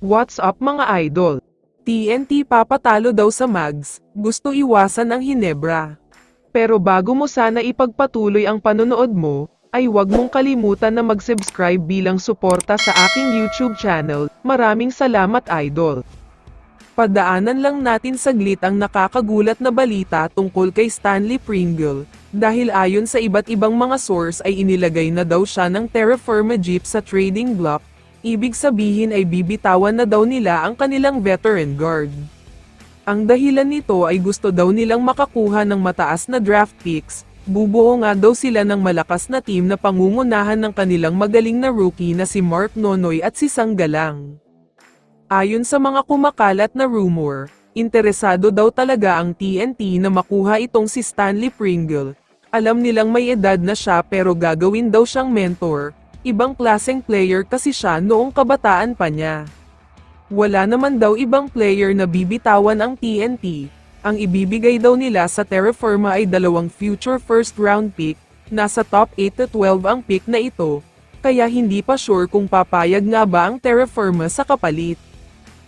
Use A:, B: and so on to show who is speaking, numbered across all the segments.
A: What's up mga idol? TNT papatalo daw sa Mags, gusto iwasan ang Hinebra. Pero bago mo sana ipagpatuloy ang panonood mo, ay huwag mong kalimutan na mag-subscribe bilang suporta sa aking YouTube channel. Maraming salamat idol. Padaanan lang natin saglit ang nakakagulat na balita tungkol kay Stanley Pringle, dahil ayon sa iba't ibang mga source ay inilagay na daw siya ng terra firma jeep sa trading block, ibig sabihin ay bibitawan na daw nila ang kanilang veteran guard. Ang dahilan nito ay gusto daw nilang makakuha ng mataas na draft picks, bubuo nga daw sila ng malakas na team na pangungunahan ng kanilang magaling na rookie na si Mark Nonoy at si Sanggalang. Ayon sa mga kumakalat na rumor, interesado daw talaga ang TNT na makuha itong si Stanley Pringle. Alam nilang may edad na siya pero gagawin daw siyang mentor, ibang klaseng player kasi siya noong kabataan pa niya. Wala naman daw ibang player na bibitawan ang TNT, ang ibibigay daw nila sa Terra Firma ay dalawang future first round pick, nasa top 8 to 12 ang pick na ito, kaya hindi pa sure kung papayag nga ba ang Terra Firma sa kapalit.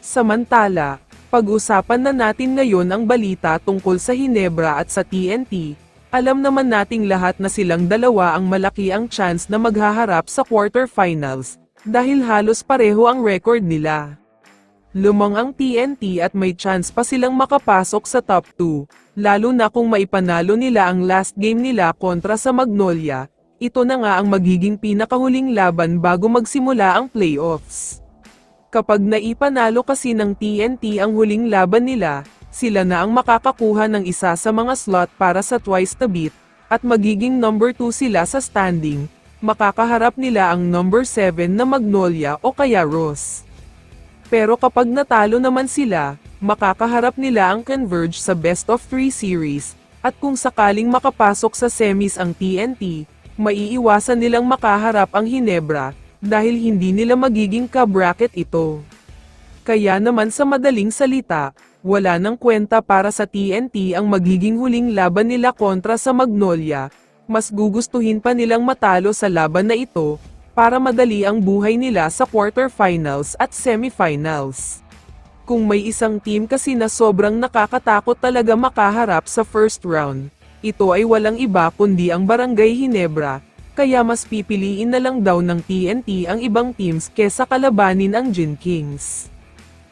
A: Samantala, pag-usapan na natin ngayon ang balita tungkol sa Hinebra at sa TNT. Alam naman nating lahat na silang dalawa ang malaki ang chance na maghaharap sa quarterfinals, dahil halos pareho ang record nila. Lumang ang TNT at may chance pa silang makapasok sa top 2, lalo na kung maipanalo nila ang last game nila kontra sa Magnolia, ito na nga ang magiging pinakahuling laban bago magsimula ang playoffs. Kapag naipanalo kasi ng TNT ang huling laban nila, sila na ang makakakuha ng isa sa mga slot para sa twice the beat, at magiging number 2 sila sa standing, makakaharap nila ang number 7 na Magnolia o kaya Ross. Pero kapag natalo naman sila, makakaharap nila ang Converge sa best of 3 series, at kung sakaling makapasok sa semis ang TNT, maiiwasan nilang makaharap ang Hinebra, dahil hindi nila magiging ka-bracket ito. Kaya naman sa madaling salita, wala nang kwenta para sa TNT ang magiging huling laban nila kontra sa Magnolia, mas gugustuhin pa nilang matalo sa laban na ito, para madali ang buhay nila sa quarterfinals at semifinals. Kung may isang team kasi na sobrang nakakatakot talaga makaharap sa first round, ito ay walang iba kundi ang Barangay Hinebra, kaya mas pipiliin na lang daw ng TNT ang ibang teams kesa kalabanin ang Gin Kings.